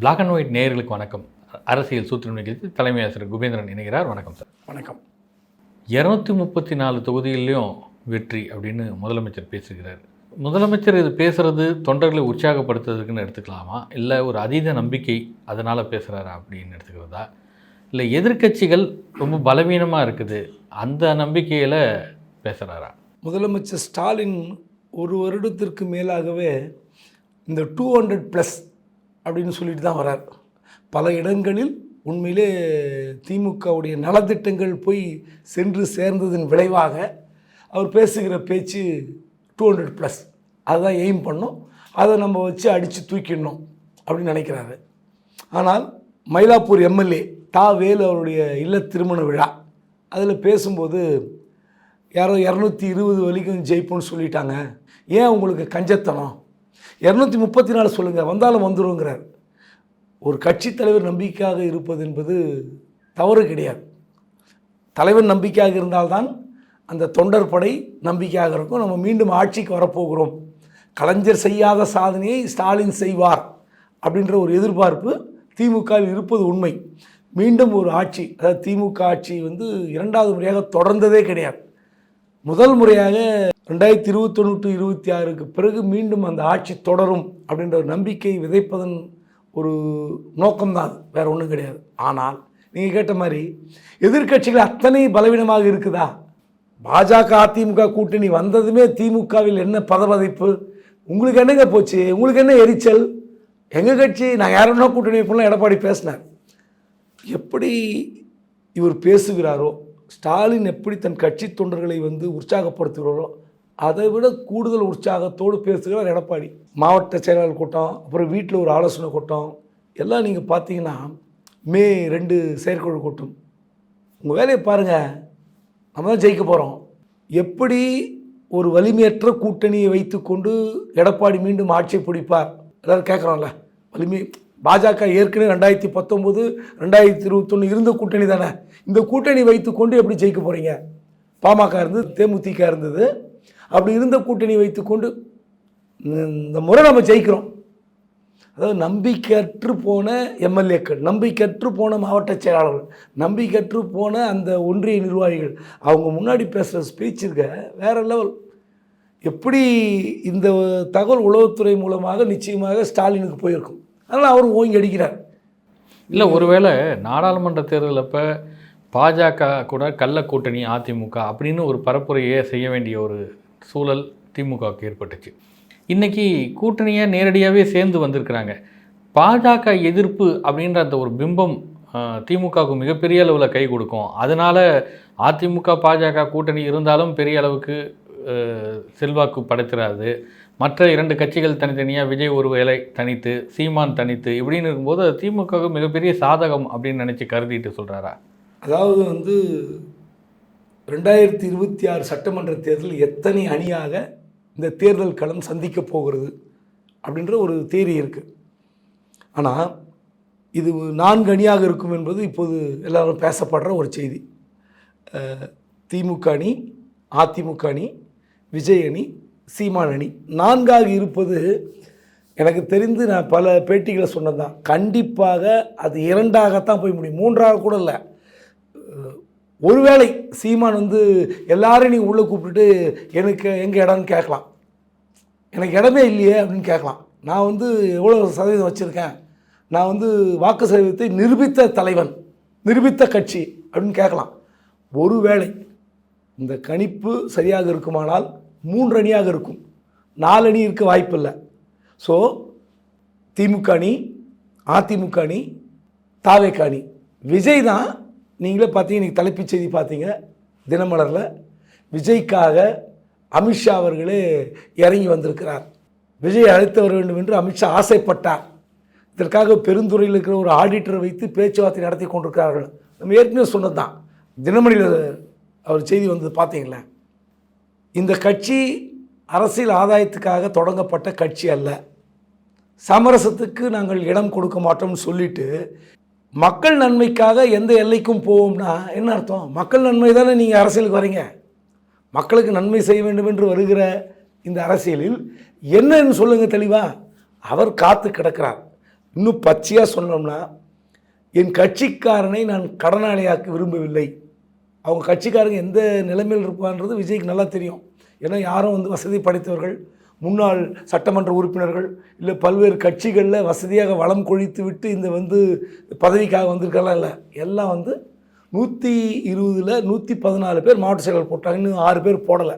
Black and white நேயர்களுக்கு வணக்கம். அரசியல் சூத்திரம் நிகழ்ச்சி தலைமை ஆசிரியர் குபேந்திரன் இணைகிறார். வணக்கம் சார். வணக்கம். இரநூத்தி முப்பத்தி நாலு தொகுதிகளிலும் வெற்றி அப்படின்னு முதலமைச்சர் பேசுகிறார். முதலமைச்சர் இது பேசுறது தொண்டர்களை உற்சாகப்படுத்துறதுக்குன்னு எடுத்துக்கலாமா? இல்லை ஒரு அதீத நம்பிக்கை அதனால் பேசுகிறாரா அப்படின்னு எடுத்துக்கிறதா? இல்லை எதிர்க்கட்சிகள் ரொம்ப பலவீனமாக இருக்குது அந்த நம்பிக்கையில் பேசுகிறாரா முதலமைச்சர் ஸ்டாலின் ஒரு வருடத்திற்கு மேலாகவே இந்த டூ ஹண்ட்ரட் ப்ளஸ் அப்படின்னு சொல்லிட்டு தான் வரார். பல இடங்களில் உண்மையிலே திமுகவுடைய நலத்திட்டங்கள் போய் சென்று சேர்ந்ததன் விளைவாக அவர் பேசுகிற பேச்சு டூ ஹண்ட்ரட் ப்ளஸ் அதுதான் எய்ம் பண்ணோம். அதை நம்ம வச்சு அடித்து தூக்கிடணும் அப்படின்னு நினைக்கிறாரு. ஆனால் மயிலாப்பூர் எம்எல்ஏ தா வேலு அவருடைய இல்ல திருமண விழா அதில் பேசும்போது யாரோ இரநூத்தி இருபது வரைக்கும் ஜெயிப்போம்னு சொல்லிட்டாங்க. ஏன் உங்களுக்கு கஞ்சத்தனம்? இரநூத்தி முப்பத்தி நாலு சொல்லுங்கள் வந்தாலும் வந்துருங்கிறார். ஒரு கட்சித் தலைவர் நம்பிக்கையாக இருப்பது என்பது தவறு கிடையாது. தலைவர் நம்பிக்கையாக இருந்தால்தான் அந்த தொண்டர் படை நம்பிக்கையாக இருக்கும். நம்ம மீண்டும் ஆட்சிக்கு வரப்போகிறோம். கலைஞர் செய்யாத சாதனையை ஸ்டாலின் செய்வார் அப்படின்ற ஒரு எதிர்பார்ப்பு திமுகவில் இருப்பது உண்மை. மீண்டும் ஒரு ஆட்சி அதாவது திமுக ஆட்சி வந்து இரண்டாவது முறையாக தொடர்ந்ததே கிடையாது. முதல் முறையாக ரெண்டாயிரத்தி இருபத்தொன்று டு இருபத்தி ஆறுக்கு பிறகு மீண்டும் அந்த ஆட்சி தொடரும் அப்படின்ற ஒரு நம்பிக்கை விதைப்பதன் ஒரு நோக்கம்தான் அது. வேற ஒன்றும் கிடையாது. ஆனால் நீங்கள் கேட்ட மாதிரி எதிர்க்கட்சிகள் அத்தனை பலவீனமாக இருக்குதா? பாஜக அதிமுக கூட்டணி வந்ததுமே திமுகவில் என்ன பதவதைப்பு உங்களுக்கு என்னங்க போச்சு? உங்களுக்கு என்ன எரிச்சல்? எங்கள் கட்சி? நான் யாருன்னா கூட்டணி வைப்போம்லாம் எடப்பாடி பேசினார். எப்படி இவர் பேசுகிறாரோ ஸ்டாலின் எப்படி தன் கட்சி தொண்டர்களை வந்து உற்சாகப்படுத்துகிறாரோ அதை விட கூடுதல் உற்சாகத்தோடு பேசுகிறார் எடப்பாடி. மாவட்ட செயலாளர் கூட்டம் அப்புறம் வீட்டில் ஒரு ஆலோசனை கூட்டம் எல்லாம் நீங்கள் பார்த்தீங்கன்னா மே ரெண்டு செயற்குழு கூட்டம். உங்கள் வேலையை பாருங்கள் நம்ம தான் ஜெயிக்க போகிறோம் எப்படி ஒரு வலிமையற்ற கூட்டணியை வைத்துக்கொண்டு எடப்பாடி மீண்டும் ஆட்சியை பிடிப்பார்? எல்லாரும் கேட்குறோம்ல வலிமை பாஜக ஏற்கனவே ரெண்டாயிரத்தி பத்தொம்போது ரெண்டாயிரத்தி இருபத்தொன்று இருந்த கூட்டணி தானே? இந்த கூட்டணி வைத்துக்கொண்டு எப்படி ஜெயிக்க போகிறீங்க பாமக இருந்தது தேமுதிக இருந்தது. அப்படி இருந்த கூட்டணி வைத்துக்கொண்டு இந்த முறை நம்ம ஜெயிக்கிறோம். அதாவது நம்பிக்கையற்று போன எம்எல்ஏக்கள் நம்பிக்கையற்று போன மாவட்ட செயலாளர்கள் நம்பிக்கையற்று போன அந்த ஒன்றிய நிர்வாகிகள் அவங்க முன்னாடி பேசுகிற ஸ்பீச் இருக்க வேற லெவல் எப்படி இந்த தகவல் உளவுத்துறை மூலமாக நிச்சயமாக ஸ்டாலினுக்கு போயிருக்கும்? அதனால் அவர் ஓங்கி அடிக்கிறார். இல்லை ஒருவேளை நாடாளுமன்ற தேர்தல் அப்போ பாஜக கூட கள்ள கூட்டணி அதிமுக அப்படின்னு ஒரு பரப்புரையே செய்ய வேண்டிய ஒரு சூழல் திமுகவுக்கு ஏற்பட்டுச்சு. இன்னைக்கு கூட்டணியாக நேரடியாகவே சேர்ந்து வந்திருக்கிறாங்க. பாஜக எதிர்ப்பு அப்படின்ற அந்த ஒரு பிம்பம் திமுகவுக்கு மிகப்பெரிய அளவில் கை கொடுக்கும். அதனால் அதிமுக பாஜக கூட்டணி இருந்தாலும் பெரிய அளவுக்கு செல்வாக்கு படைத்திராது. மற்ற இரண்டு கட்சிகள் தனித்தனியாக விஜய் ஒரு வேலை தனித்து சீமான் தனித்து இப்படின்னு இருக்கும்போது அது திமுகவுக்கு மிகப்பெரிய சாதகம் அப்படின்னு நினச்சி கருதிட்டு சொல்கிறாரா அதாவது வந்து ரெண்டாயிரத்தி இருபத்தி ஆறு சட்டமன்ற தேர்தல் எத்தனை அணியாக இந்த தேர்தல் களம் சந்திக்க போகிறது அப்படின்ற ஒரு தேரி இருக்குது ஆனால் இது நான்கு அணியாக இருக்கும் என்பது இப்போது எல்லாரும் பேசப்படுற ஒரு செய்தி. திமுக அணி அதிமுக அணி விஜய் அணி சீமான் அணி. நான்காக இருப்பது எனக்கு தெரிந்து நான் பல பேட்டிகளை சொன்னதுதான். கண்டிப்பாக அது இரண்டாகத்தான் போய் முடியும். மூன்றாக கூட இல்லை. ஒருவேளை சீமான் வந்து எல்லாரையும் நீங்கள் உள்ளே கூப்பிட்டுட்டு எனக்கு எங்கே இடம்னு கேட்கலாம். எனக்கு இடமே இல்லையே அப்படின்னு கேட்கலாம். நான் வந்து எவ்வளோ சதவீதம் வச்சுருக்கேன். நான் வந்து வாக்கு சதவீதத்தை நிரூபித்த தலைவன் நிரூபித்த கட்சி அப்படின்னு கேட்கலாம். ஒருவேளை இந்த கணிப்பு சரியாக இருக்குமானால் மூன்று அணியாக இருக்கும். நாலு அணி இருக்க வாய்ப்பில்லை. ஸோ திமுக அணி அதிமுக அணி தாவேக அணி. விஜய் தான் நீங்களே பார்த்தீங்க இன்றைக்கி தலைப்புச் செய்தி பார்த்தீங்க தினமலரில். விஜய்க்காக அமித்ஷா அவர்களே இறங்கி வந்திருக்கிறார். விஜய் அழைத்து வர வேண்டும் என்று அமித்ஷா ஆசைப்பட்டார். இதற்காக பெருந்துறையில் இருக்கிற ஒரு ஆடிட்டரை வைத்து பேச்சுவார்த்தை நடத்தி கொண்டிருக்கிறார்கள். நம்ம ஏற்கனவே சொன்னது தான் தினமணியில் அவர் செய்தி வந்தது பார்த்தீங்களேன் இந்த கட்சி அரசியல் ஆதாயத்துக்காக தொடங்கப்பட்ட கட்சி அல்ல. சமரசத்துக்கு நாங்கள் இடம் கொடுக்க மாட்டோம்னு சொல்லிட்டு மக்கள் நன்மைக்காக எந்த எல்லைக்கும் போவோம்னா என்ன அர்த்தம்? மக்கள் நன்மை தானே நீங்கள் அரசியலுக்கு வரீங்க. மக்களுக்கு நன்மை செய்ய வேண்டும் என்று வருகிற இந்த அரசியலில் என்னன்னு சொல்லுங்கள் தெளிவா? அவர் காத்து கிடக்கிறார். இன்னும் பச்சையாக சொன்னோம்னா என் கட்சிக்காரனை நான் கடனாளியாக்க விரும்பவில்லை. அவங்க கட்சிக்காரங்க எந்த நிலைமையில் இருப்பான்றது விஜய்க்கு நல்லா தெரியும். ஏன்னா யாரும் வந்து வசதி படைத்தவர்கள் முன்னாள் சட்டமன்ற உறுப்பினர்கள் இல்லை பல்வேறு கட்சிகளில் வசதியாக வளம் கொழித்து விட்டு இந்த வந்து பதவிக்காக வந்திருக்கலாம் இல்லை. எல்லாம் வந்து நூற்றி இருபதில் நூற்றி பதினாலு பேர் மாவட்ட செயலர் போட்டாங்க. இன்னும் ஆறு பேர் போடலை.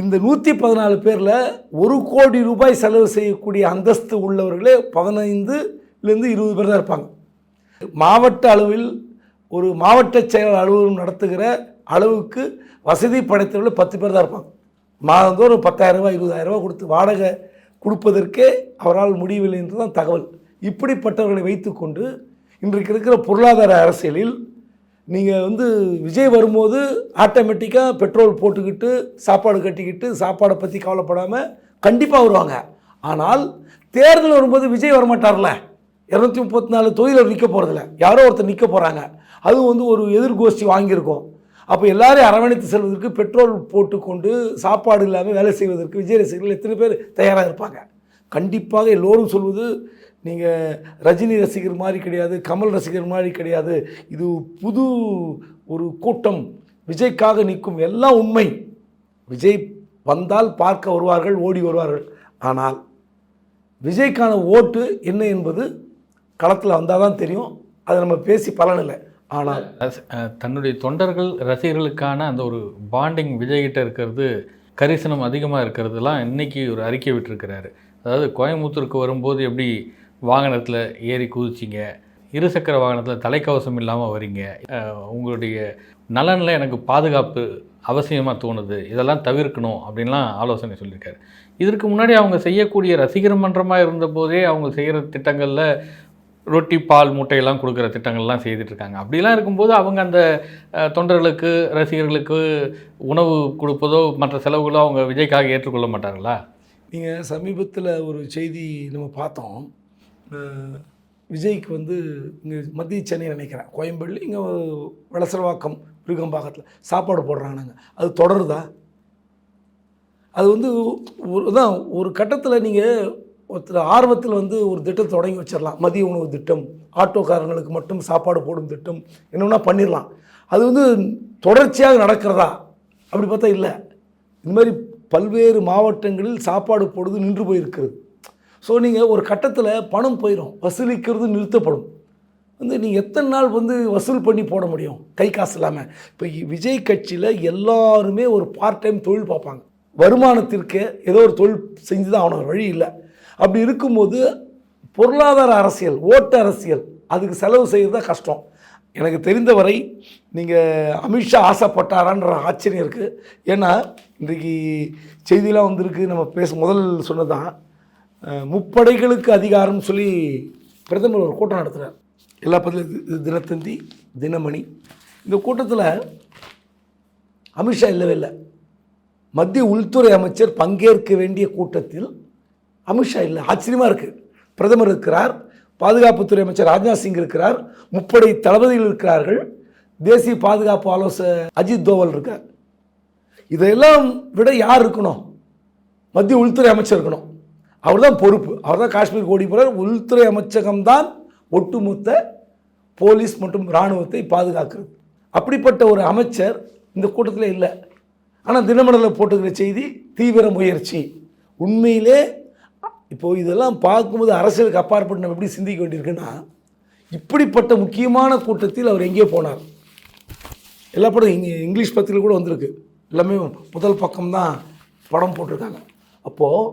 இந்த நூற்றி பதினாலு பேரில் ஒரு கோடி ரூபாய் செலவு செய்யக்கூடிய அந்தஸ்து உள்ளவர்களே பதினைந்துலேருந்து இருபது பேர் தான் இருப்பாங்க. மாவட்ட அளவில் ஒரு மாவட்ட செயலர் அலுவலகம் நடத்துகிற அளவுக்கு வசதி படைத்தவர்கள் பத்து பேர் தான் இருப்பாங்க. மாதந்தோறும் பத்தாயிரம் ரூபாய் இருபதாயிரம் ரூபாய் கொடுத்து வாடகை கொடுப்பதற்கே அவரால் முடியவில்லை என்று தான் தகவல். இப்படிப்பட்டவர்களை வைத்துக்கொண்டு இன்றைக்கு இருக்கிற பொருளாதார அரசியலில் நீங்கள் வந்து விஜய் வரும்போது ஆட்டோமேட்டிக்காக பெட்ரோல் போட்டுக்கிட்டு சாப்பாடு கட்டிக்கிட்டு சாப்பாடை பற்றி கவலைப்படாமல் கண்டிப்பாக வருவாங்க. ஆனால் தேர்தல் வரும்போது விஜய் வரமாட்டார்ல. இரநூத்தி முப்பத்தி நாலு தொகுதியில் நிற்க போகிறதில்ல யாரோ ஒருத்தர் நிற்க போகிறாங்க அதுவும் வந்து ஒரு எதிர்கோஷ்டி வாங்கியிருக்கோம். அப்போ எல்லாரையும் அரவணைத்து செல்வதற்கு பெட்ரோல் போட்டுக்கொண்டு சாப்பாடு இல்லாமல் வேலை செய்வதற்கு விஜய் ரசிகர்கள் எத்தனை பேர் தயாராக இருப்பாங்க? கண்டிப்பாக எல்லோரும் சொல்வது நீங்கள் ரஜினி ரசிகர் மாதிரி கிடையாது கமல் ரசிகர் மாதிரி கிடையாது. இது புது ஒரு கூட்டம். விஜய்க்காக நிற்கும் எல்லாம் உண்மை. விஜய் வந்தால் பார்க்க வருவார்கள் ஓடி வருவார்கள். ஆனால் விஜய்க்கான ஓட்டு என்ன என்பது களத்தில் வந்தால் தான் தெரியும். அதை நம்ம பேசி பலனில்லை ஆனால் தன்னுடைய தொண்டர்கள் ரசிகர்களுக்கான அந்த ஒரு பாண்டிங் விஜய்கிட்ட இருக்கிறது கரிசனம் அதிகமாக இருக்கிறதுலாம் இன்னைக்கு ஒரு அறிக்கை விட்டிருக்கிறாரு. அதாவது கோயம்புத்தூருக்கு வரும்போது எப்படி வாகனத்தில் ஏறி குதிச்சிங்க இருசக்கர வாகனத்தில் தலைக்கவசம் இல்லாமல் வரீங்க உங்களுடைய நலனில் எனக்கு பாதுகாப்பு அவசியமாக தோணுது இதெல்லாம் தவிர்க்கணும் அப்படின்லாம் ஆலோசனை சொல்லியிருக்காரு. இதற்கு முன்னாடி அவங்க செய்யக்கூடிய ரசிகர் மன்றமாக இருந்தபோதே அவங்க செய்கிற திட்டங்களில் ரொட்டி பால் முட்டையெல்லாம் கொடுக்குற திட்டங்கள்லாம் செய்துட்டு இருக்காங்க அப்படிலாம் இருக்கும்போது அவங்க அந்த தொண்டர்களுக்கு ரசிகர்களுக்கு உணவு கொடுப்பதோ மற்ற செலவுகளோ அவங்க விஜய்க்காக ஏற்றுக்கொள்ள மாட்டாங்களா? நீங்கள் சமீபத்தில் ஒரு செய்தி நம்ம பார்த்தோம். விஜய்க்கு வந்து இங்கே மத்திய சென்னை நினைக்கிறேன். கோயம்பேடு இங்கே வளசரவாக்கம் விருகம்பாக்கத்தில் சாப்பாடு போடுறாங்க அது தொடருதா? அது வந்து ஒரு தான் ஒரு கட்டத்தில் நீங்கள் ஒருத்தர் ஆர்வத்தில் வந்து ஒரு திட்டம் தொடங்கி வச்சிடலாம். மதிய உணவு திட்டம் ஆட்டோக்காரங்களுக்கு மட்டும் சாப்பாடு போடும் திட்டம் என்னென்னா பண்ணிடலாம். அது வந்து தொடர்ச்சியாக நடக்கிறதா? அப்படி பார்த்தா இல்லை. இந்த மாதிரி பல்வேறு மாவட்டங்களில் சாப்பாடு போடுறது நின்று போயிருக்கிறது. ஸோ நீங்கள் ஒரு கட்டத்தில் பணம் போயிடும் வசூலிக்கிறது நிறுத்தப்படும். வந்து நீங்கள் எத்தனை நாள் வந்து வசூல் பண்ணி போட முடியும்? கை காசு இல்லாமல் இப்போ விஜய் கட்சியில் எல்லாருமே ஒரு பார்ட் டைம் தொழில் பார்ப்பாங்க. வருமானத்திற்கு ஏதோ ஒரு தொழில் செஞ்சு தான் ஆகணும் வழி இல்லை. அப்படி இருக்கும்போது பொருளாதார அரசியல் ஓட்டு அரசியல் அதுக்கு செலவு செய்கிறது தான் கஷ்டம். எனக்கு தெரிந்தவரை நீங்கள் அமித்ஷா ஆசைப்பட்டாரான்ற ஆச்சரியம் இருக்குது ஏன்னா இன்றைக்கு செய்தியெலாம் வந்திருக்கு. நம்ம பேச முதல் சொன்னதான் முப்படைகளுக்கு அதிகாரம்னு சொல்லி பிரதமர் ஒரு கூட்டம் நடத்துகிறார் எல்லா பதிலும் தினத்தந்தி தினமணி. இந்த கூட்டத்தில் அமித்ஷா இல்லவே இல்லை. மத்திய உள்துறை அமைச்சர் பங்கேற்க வேண்டிய கூட்டத்தில் அமித்ஷா இல்லை ஆச்சரியமாக இருக்குது பிரதமர் இருக்கிறார் பாதுகாப்புத்துறை அமைச்சர் ராஜ்நாத் சிங் இருக்கிறார் முப்படை தளபதிகள் இருக்கிறார்கள் தேசிய பாதுகாப்பு ஆலோசகர் அஜித் தோவல் இருக்கார். இதையெல்லாம் விட யார் இருக்கணும்? மத்திய உள்துறை அமைச்சர் இருக்கணும். அவர் தான் பொறுப்பு. அவர் தான் காஷ்மீர் கோடி போகிறார் உள்துறை அமைச்சகம்தான் ஒட்டுமொத்த போலீஸ் மற்றும் இராணுவத்தை பாதுகாக்கிறது. அப்படிப்பட்ட ஒரு அமைச்சர் இந்த கூட்டத்தில் இல்லை. ஆனால் தினமலரில் போட்டுக்கிற செய்தி தீவிர முயற்சி. உண்மையிலே இப்போது இதெல்லாம் பார்க்கும்போது அரசியலுக்கு அப்பாற்பட்டு நம்ம எப்படி சிந்திக்க வேண்டியிருக்குன்னா இப்படிப்பட்ட முக்கியமான கூட்டத்தில் அவர் எங்கேயோ போனார். எல்லா படம் இங்கே இங்கிலீஷ் பத்திரிகை கூட வந்திருக்கு. எல்லாமே முதல் பக்கம் தான் படம் போட்டிருக்காங்க. அப்போது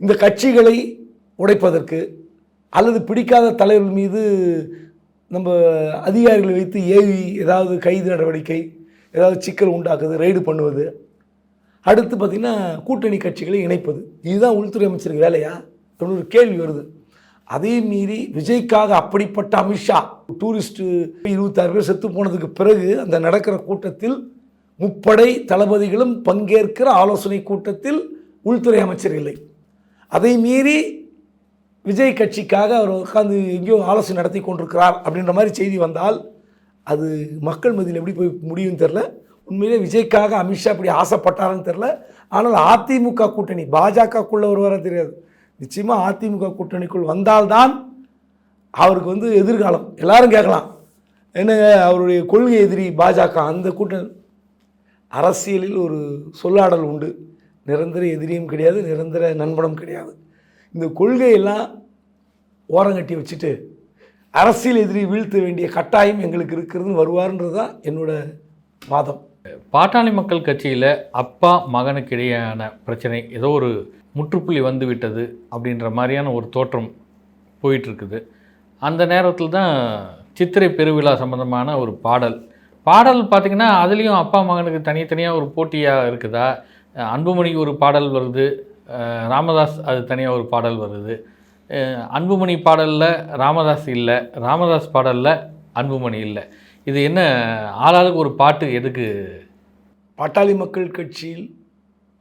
இந்த கட்சிகளை உடைப்பதற்கு அல்லது பிடிக்காத தலைவர்கள் மீது நம்ம அதிகாரிகளை வைத்து ஏவி ஏதாவது கைது நடவடிக்கை ஏதாவது சிக்கல் உண்டாக்குது ரெய்டு பண்ணுவது அடுத்து பார்த்திங்கன்னா கூட்டணி கட்சிகளை இணைப்பது. இதுதான் உள்துறை அமைச்சருக்கு வேலையா? அப்படின்னு ஒரு கேள்வி வருது. அதே மீறி விஜய்க்காக அப்படிப்பட்ட அமித்ஷா டூரிஸ்ட்டு இருபத்தாறு பேர் செத்து போனதுக்கு பிறகு அந்த நடக்கிற கூட்டத்தில் முப்படை தளபதிகளும் பங்கேற்கிற ஆலோசனை கூட்டத்தில் உள்துறை அமைச்சர் இல்லை. அதை மீறி விஜய் கட்சிக்காக அவர் உட்காந்து எங்கேயோ ஆலோசனை நடத்தி கொண்டிருக்கிறார் அப்படின்ற மாதிரி செய்தி வந்தால் அது மக்கள் மதியில் எப்படி போய் முடியும்னு தெரில உண்மையிலே விஜய்க்காக அமித்ஷா இப்படி ஆசைப்பட்டாருன்னு தெரில ஆனால் அதிமுக கூட்டணி பாஜகக்குள்ளே வருவாரா தெரியாது. நிச்சயமாக அதிமுக கூட்டணிக்குள் வந்தால்தான் அவருக்கு வந்து எதிர்காலம். எல்லாரும் கேட்கலாம். என்னங்க அவருடைய கொள்கை எதிரி பாஜக அந்த கூட்டணி. அரசியலில் ஒரு சொல்லாடல் உண்டு. நிரந்தர எதிரியும் கிடையாது நிரந்தர நண்பனும் கிடையாது. இந்த கொள்கையெல்லாம் ஓரங்கட்டி வச்சுட்டு அரசியல் எதிரி வீழ்த்த வேண்டிய கட்டாயம் எங்களுக்கு இருக்கிறதுன்னு வருவார்ன்றது தான் என்னோட வாதம் பாட்டாளி மக்கள் கட்சியில் அப்பா மகனுக்கு இடையேயான பிரச்சனை ஏதோ ஒரு முற்றுப்புள்ளி வந்து விட்டது அப்படின்ற மாதிரியான ஒரு தோற்றம் போயிட்டுருக்குது. அந்த நேரத்தில் தான் சித்திரை பெருவிழா சம்பந்தமான ஒரு பாடல். பாடல் பார்த்திங்கன்னா அதுலேயும் அப்பா மகனுக்கு தனித்தனியாக ஒரு போட்டியாக இருக்குதா? அன்புமணிக்கு ஒரு பாடல் வருது. ராமதாஸ் அது தனியாக ஒரு பாடல் வருது. அன்புமணி பாடலில் ராமதாஸ் இல்லை ராமதாஸ் பாடலில் அன்புமணி இல்லை. இது என்ன ஆளாளுக்கு ஒரு பாட்டு எதுக்கு? பாட்டாளி மக்கள் கட்சியில்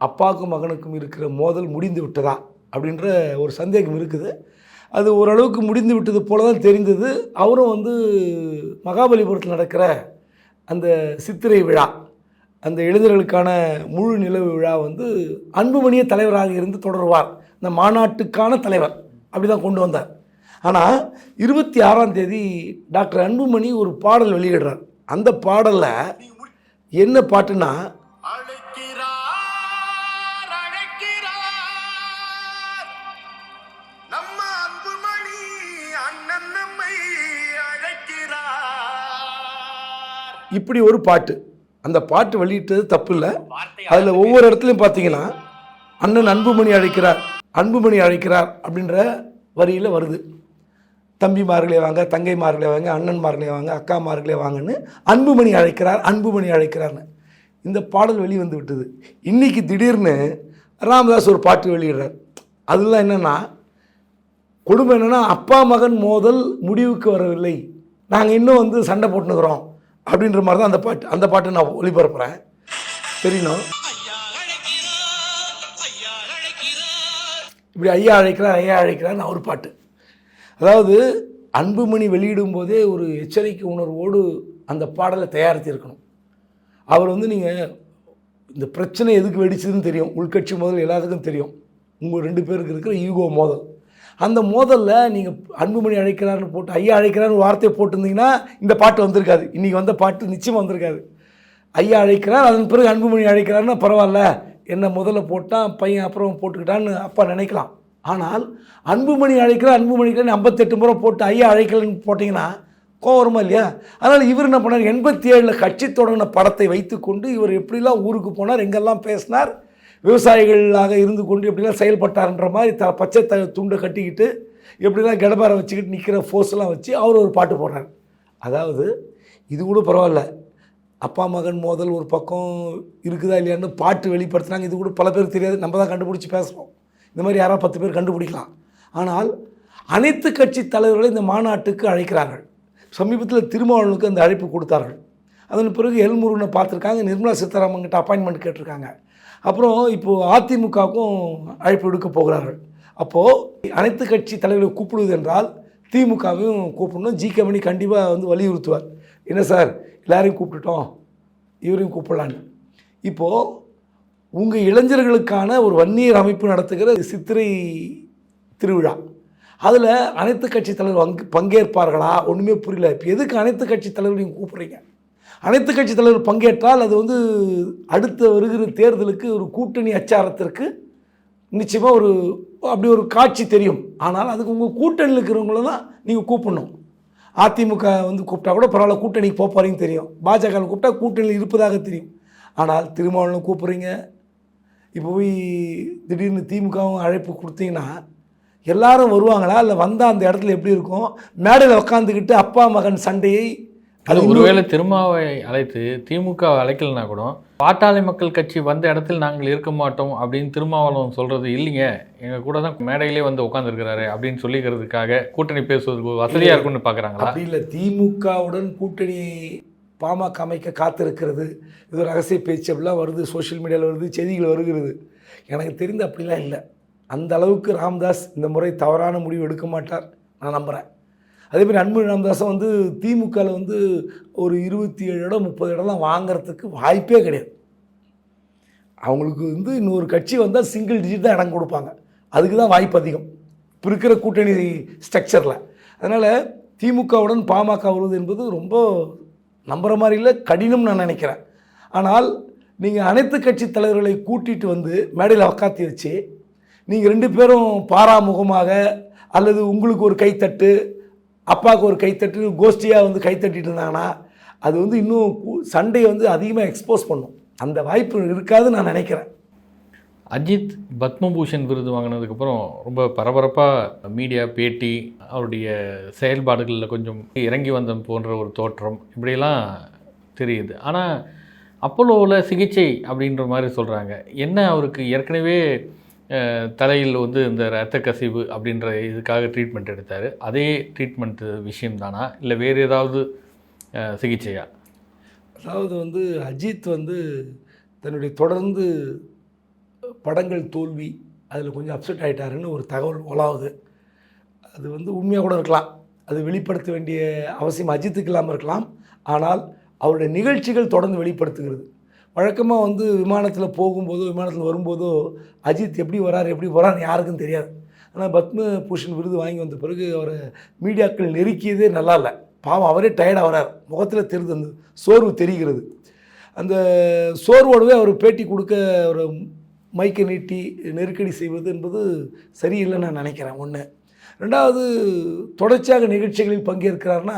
அப்பாவுக்கும் மகனுக்கும் இருக்கிற மோதல் முடிந்து விட்டதா அப்படின்ற ஒரு சந்தேகம் இருக்குது. அது ஓரளவுக்கு முடிந்து விட்டது போல தான் தெரிந்தது. அவரும் வந்து மகாபலிபுரத்தில் நடக்கிற அந்த சித்திரை விழா அந்த இளைஞர்களுக்கான முழு நிலவு விழா வந்து அன்புமணிய தலைவராக இருந்து தொடருவார். இந்த மாநாட்டுக்கான தலைவர். அப்படி தான் கொண்டு வந்தார். ஆனால் இருபத்தி ஆறாம் தேதி டாக்டர் அன்புமணி ஒரு பாடல் வெளியிடுறார். அந்த பாடலில் என்ன பாட்டுன்னா இப்படி ஒரு பாட்டு. அந்த பாட்டு வெளியிட்டது தப்பு இல்லை அதில் ஒவ்வொரு இடத்துலையும் பார்த்தீங்கன்னா அண்ணன் அன்புமணி அழைக்கிறார் அன்புமணி அழைக்கிறார் அப்படின்ற வரியில் வருது. தம்பிமார்களே வாங்க தங்கைமார்களே வாங்க அண்ணன்மார்களே வாங்க அக்காமார்களே வாங்கன்னு அன்புமணி அழைக்கிறார் அன்புமணி அழைக்கிறார்னு. இந்த பாடல் வெளி வந்து விட்டது. இன்றைக்கி திடீர்னு ராமதாஸ் ஒரு பாட்டு வெளியிடுறார். அதெல்லாம் என்னென்னா கொடுமை என்னென்னா அப்பா மகன் மோதல் முடிவுக்கு வரவில்லை. நாங்கள் இன்னும் வந்து சண்டை போட்டுனுக்குறோம் அப்படின்ற மாதிரி தான் அந்த பாட்டு. அந்த பாட்டு நான் ஒளிபரப்புகிறேன் தெரியணும் இப்படி ஐயா அழைக்கிறார் ஐயா அழைக்கிறார் நான் ஒரு பாட்டு. அதாவது அன்புமணி வெளியிடும் போதே ஒரு எச்சரிக்கை உணர்வோடு அந்த பாடலை தயாரித்திருக்கணும். அவர் வந்து நீங்கள் இந்த பிரச்சனை எதுக்கு வெடிச்சதுன்னு தெரியும். உள்கட்சி மோதல் எல்லாத்துக்கும் தெரியும். உங்கள் ரெண்டு பேருக்கு இருக்கிற ஈகோ மோதல். அந்த மோதலில் நீங்கள் அன்புமணி அழைக்கிறாருன்னு போட்டு ஐயா அழைக்கிறாருன்னு வார்த்தையை போட்டிருந்தீங்கன்னா இந்த பாட்டு வந்திருக்காது. இன்றைக்கி வந்த பாட்டு நிச்சயம் வந்திருக்காது. ஐயா அழைக்கிறார் அதன் பிறகு அன்புமணி அழைக்கிறாருன்னா பரவாயில்ல. என்ன முதல்ல போட்டான் பையன் அப்புறம் போட்டுக்கிட்டான்னு அப்பா நினைக்கலாம். ஆனால் அன்புமணி அழைக்கிற அன்புமணிக்கு ஐம்பத்தெட்டு முறை போட்டு ஐயா அழைக்கலன்னு போட்டிங்கன்னா கோவரமா இல்லையா? அதனால் இவர் என்ன பண்ணார்? எண்பத்தி ஏழில் கட்சி தொடங்கின படத்தை வைத்துக்கொண்டு இவர் எப்படிலாம் ஊருக்கு போனார் எங்கெல்லாம் பேசினார் விவசாயிகளாக இருந்து கொண்டு எப்படிலாம் செயல்பட்டார்ன்ற மாதிரி த பச்சை த துண்டை கட்டிக்கிட்டு எப்படிலாம் கடப்பாரை வச்சுக்கிட்டு நிற்கிற ஃபோர்ஸ்லாம் வச்சு அவர் ஒரு பாட்டு போடுறார். அதாவது இது கூட பரவாயில்ல. அப்பா மகன் மோதல் ஒரு பக்கம் இருக்குதா இல்லையான்னு பாட்டு வெளிப்படுத்துனாங்க. இது கூட பல பேர் தெரியாது. நம்ம தான் கண்டுபிடிச்சி பேசுகிறோம் இந்த மாதிரி யாராவது பத்து பேர் கண்டுபிடிக்கலாம். ஆனால் அனைத்து கட்சி தலைவர்களை இந்த மாநாட்டுக்கு அழைக்கிறார்கள். சமீபத்தில் திருமாவளவனுக்கு அந்த அழைப்பு கொடுத்தார்கள். அதன் பிறகு எல்முருகனை பார்த்துருக்காங்க. நிர்மலா சீதாராமன் கிட்ட அப்பாயின்மெண்ட் கேட்டிருக்காங்க. அப்புறம் இப்போது அதிமுகவுக்கும் அழைப்பு எடுக்க போகிறார்கள். அப்போது அனைத்து கட்சி தலைவர்களை கூப்பிடுவது என்றால் திமுகவையும் கூப்பிடணும். ஜி மணி கண்டிப்பாக வந்து வலியுறுத்துவார். என்ன சார்? எல்லாரையும் கூப்பிட்டுட்டோம். இவரையும் கூப்பிடலான்னு. இப்போது உங்கள் இளைஞர்களுக்கான ஒரு வன்னியர் அமைப்பு நடத்துகிற சித்திரை திருவிழா. அதில் அனைத்து கட்சி தலைவர் வங்கு பங்கேற்பார்களா? ஒன்றுமே புரியல. இப்போ எதுக்கு அனைத்து கட்சி தலைவர் நீங்கள் கூப்பிட்றீங்க? அனைத்து கட்சி தலைவர் பங்கேற்றால் அது வந்து அடுத்த வருகிற தேர்தலுக்கு ஒரு கூட்டணி அச்சாரத்திற்கு நிச்சயமாக ஒரு அப்படி ஒரு காட்சி தெரியும். ஆனால் அதுக்கு உங்கள் கூட்டணியில் இருக்கிறவங்கள தான் நீங்கள் கூப்பிடணும். அதிமுக வந்து கூப்பிட்டா கூட பரவாயில்ல கூட்டணிக்கு போக போகிறீங்க தெரியும். பாஜக கூப்பிட்டா கூட்டணியில் இருப்பதாக தெரியும். ஆனால் திருமாவளவன் கூப்பிட்றீங்க. இப்போ போய் திடீர்னு திமுகவும் அழைப்பு கொடுத்தீங்கன்னா எல்லாரும் வருவாங்களா? இல்லை வந்தால் அந்த இடத்துல எப்படி இருக்கும்? மேடையில் உட்காந்துக்கிட்டு அப்பா மகன் சண்டையை அது ஒருவேளை திருமாவை அழைத்து திமுக அழைக்கலனா கூட பாட்டாளி மக்கள் கட்சி வந்த இடத்தில் நாங்கள் இருக்க மாட்டோம் அப்படின்னு திருமாவளவன் சொல்றது இல்லைங்க. எங்க கூட தான் மேடையிலே வந்து உட்காந்துருக்கிறாரு அப்படின்னு சொல்லிக்கிறதுக்காக கூட்டணி பேசுவதற்கு வசதியா இருக்கும்னு பாக்குறாங்களா? அப்படி இல்லை. திமுகவுடன் கூட்டணி பாமக அமைக்க காத்திருக்கிறது. இது ரகசிய பேச்சு அப்படிலாம் வருது சோஷியல் மீடியாவில் வருது செய்திகள் வருகிறது. எனக்கு தெரிந்து அப்படிலாம் இல்லை. அந்த அளவுக்கு ராம்தாஸ் இந்த முறை தவறான முடிவு எடுக்க மாட்டார். நான் நம்புகிறேன் அதேமாதிரி அன்பு ராம்தாஸை வந்து திமுகவில் வந்து ஒரு இருபத்தி ஏழு இடம் முப்பது இடம்லாம் வாங்குறதுக்கு வாய்ப்பே கிடையாது. அவங்களுக்கு வந்து இன்னொரு கட்சி வந்தால் சிங்கிள் டிஜிட் தான் இடம் கொடுப்பாங்க. அதுக்கு தான் வாய்ப்பு அதிகம். இப்போ இருக்கிற கூட்டணி ஸ்ட்ரக்சரில் அதனால் திமுகவுடன் பாமக வருவது என்பது ரொம்ப நம்புகிற மாதிரி இல்லை கடினம் நான் நினைக்கிறேன். ஆனால் நீங்கள் அனைத்து கட்சி தலைவர்களை கூட்டிகிட்டு வந்து மேடையில் உக்காத்தி வச்சு நீங்கள் ரெண்டு பேரும் பாராமுகமாக அல்லது உங்களுக்கு ஒரு கைத்தட்டு அப்பாவுக்கு ஒரு கைத்தட்டு கோஷ்டியாக வந்து கைத்தட்டிட்டு இருந்தாங்கன்னா அது வந்து இன்னும் சண்டையை வந்து அதிகமாக எக்ஸ்போஸ் பண்ணும். அந்த வாய்ப்பு இருக்காதுன்னு நான் நினைக்கிறேன். அஜித் பத்மபூஷன் விருது வாங்கினதுக்கப்புறம் ரொம்ப பரபரப்பாக மீடியா பேட்டி அவருடைய செயல்பாடுகளில் கொஞ்சம் இறங்கி வந்த போன்ற ஒரு தோற்றம். இப்படியெல்லாம் தெரியுது. ஆனால் அப்போலோவில் சிகிச்சை அப்படின்ற மாதிரி சொல்கிறாங்க என்ன அவருக்கு ஏற்கனவே தலையில் வந்து இந்த இரத்த கசிவு அப்படின்ற இதுக்காக ட்ரீட்மெண்ட் எடுத்தார். அதே ட்ரீட்மெண்ட் விஷயம்தானா? இல்லை வேறு ஏதாவது சிகிச்சையா? அதாவது வந்து அஜித் வந்து தன்னுடைய தொடர்ந்து படங்கள் தோல்வி அதில் கொஞ்சம் அப்செட் ஆகிட்டாருன்னு ஒரு தகவல் உலாவுது அது வந்து உண்மையாக கூட இருக்கலாம். அது வெளிப்படுத்த வேண்டிய அவசியம் அஜித்துக்கு இல்லாமல் இருக்கலாம். ஆனால் அவருடைய நிகழ்ச்சிகள் தொடர்ந்து வெளிப்படுத்துகிறது. வழக்கமாக வந்து விமானத்தில் போகும்போதோ விமானத்தில் வரும்போதோ அஜித் எப்படி வரார் எப்படி வரான்னு யாருக்கும் தெரியாது. ஆனால் பத்ம பூஷன் விருது வாங்கி வந்த பிறகு அவரை மீடியாக்கள் நெருக்கியதே நல்லா இல்லை பாவம் அவரே டயர்டாக வரார். முகத்தில் தெரிந்து அந்த சோர்வு தெரிகிறது. அந்த சோர்வோடவே அவர் பேட்டி கொடுக்க ஒரு மைக்கை நீட்டி நெருக்கடி செய்வது என்பது சரியில்லைன்னு நான் நினைக்கிறேன் ஒன்று ரெண்டாவது தொடர்ச்சியாக நிகழ்ச்சிகளில் பங்கேற்கிறார்னா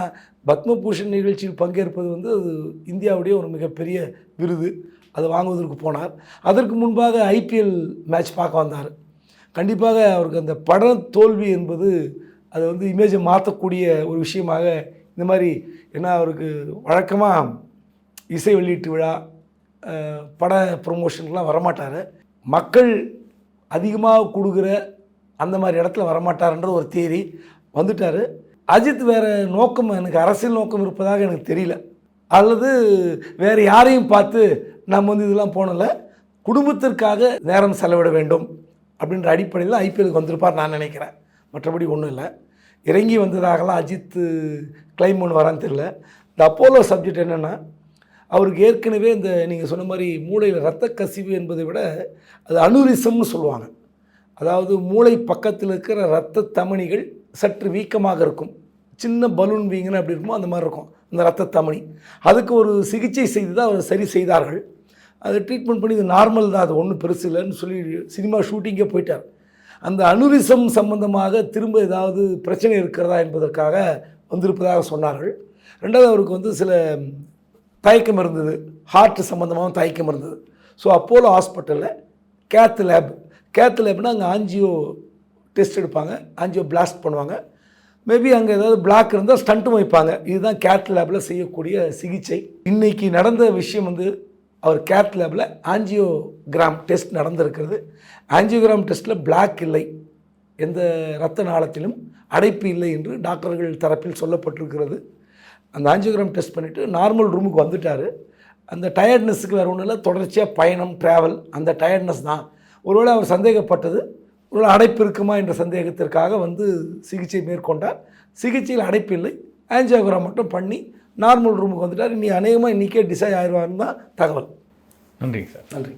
பத்மபூஷன் நிகழ்ச்சியில் பங்கேற்பது வந்து அது இந்தியாவுடைய ஒரு மிகப்பெரிய விருது. அதை வாங்குவதற்கு போனார். அதற்கு முன்பாக ஐபிஎல் மேட்ச் பார்க்க வந்தார். கண்டிப்பாக அவருக்கு அந்த பட தோல்வி என்பது அது வந்து இமேஜை மாற்றக்கூடிய ஒரு விஷயமாக இந்த மாதிரி ஏன்னா அவருக்கு வழக்கமாக இசை வெளியீட்டு விழா பட ப்ரொமோஷனுக்குலாம் வரமாட்டார். மக்கள் அதிகமாக கொடுக்குற அந்த மாதிரி இடத்துல வரமாட்டார்ன்ற ஒரு தேதி வந்துட்டார். அஜித் வேறு நோக்கம் எனக்கு அரசியல் நோக்கம் இருப்பதாக எனக்கு தெரியல. அல்லது வேறு யாரையும் பார்த்து நம்ம வந்து இதெல்லாம் போனல. குடும்பத்திற்காக நேரம் செலவிட வேண்டும் அப்படின்ற அடிப்படையில் ஐபிஎலுக்கு வந்திருப்பார் நான் நினைக்கிறேன். மற்றபடி ஒன்றும் இல்லை. இறங்கி வந்ததாகலாம் அஜித் கிளைம் ஒன்று வரான்னு தெரியல. இந்த அப்போலோ சப்ஜெக்ட் என்னென்னா அவருக்கு ஏற்கனவே இந்த நீங்கள் சொன்ன மாதிரி மூளையில் ரத்த கசிவு என்பதை விட அது அனுரிசம்னு சொல்லுவாங்க. அதாவது மூளை பக்கத்தில் இருக்கிற இரத்த தமணிகள் சற்று வீக்கமாக இருக்கும். சின்ன பலூன் வீங்கன்னு அப்படி இருக்குமோ அந்த மாதிரி இருக்கும் அந்த ரத்த தமணி. அதுக்கு ஒரு சிகிச்சை செய்து தான் அவர் சரி செய்தார்கள். அதை ட்ரீட்மெண்ட் பண்ணி இது நார்மல் தான் அது ஒன்றும் பெருசு இல்லைன்னு சொல்லி சினிமா ஷூட்டிங்கே போயிட்டார். அந்த அனுரிசம் சம்பந்தமாக திரும்ப ஏதாவது பிரச்சனை இருக்கிறதா என்பதற்காக வந்திருப்பதாக சொன்னார்கள். ரெண்டாவது அவருக்கு வந்து சில தயக்கம் இருந்தது. ஹார்ட் சம்மந்தமாகவும் தயக்கம் இருந்தது. ஸோ அப்போலோ ஹாஸ்பிட்டலில் கேத் லேப் கேத் லேப்னால் அங்கே ஆஞ்சியோ டெஸ்ட் எடுப்பாங்க. ஆஞ்சியோ பிளாஸ்ட் பண்ணுவாங்க. மேபி அங்கே ஏதாவது பிளாக் இருந்தால் ஸ்டண்ட்டும் வைப்பாங்க. இதுதான் கேத் லேபில் செய்யக்கூடிய சிகிச்சை. இன்றைக்கி நடந்த விஷயம் வந்து அவர் கேத் லேபில் ஆஞ்சியோகிராம் டெஸ்ட் நடந்திருக்கிறது. ஆஞ்சியோகிராம் டெஸ்ட்டில் பிளாக் இல்லை. எந்த இரத்த நாளத்திலும் அடைப்பு இல்லை என்று டாக்டர்கள் தரப்பில் சொல்லப்பட்டிருக்கிறது. அந்த ஆஞ்சியோகிராம் டெஸ்ட் பண்ணிவிட்டு நார்மல் ரூமுக்கு வந்துட்டார். அந்த டயர்ட்னஸுக்கு வேறு ஒன்றும் இல்லை தொடர்ச்சியாக பயணம் ட்ராவல் அந்த டயர்ட்னஸ் தான். ஒருவேளை அவர் சந்தேகப்பட்டது ஒருவேளை அடைப்பு இருக்குமா என்ற சந்தேகத்திற்காக வந்து சிகிச்சை மேற்கொண்டார். சிகிச்சையில் அடைப்பு இல்லை. ஆஞ்சியோகிராம் மட்டும் பண்ணி நார்மல் ரூமுக்கு வந்துட்டார். இனி அநேகமாக இன்றைக்கே டிசைட் ஆயிடுவார்னு தான் தகவல். நன்றிங்க சார். நன்றி.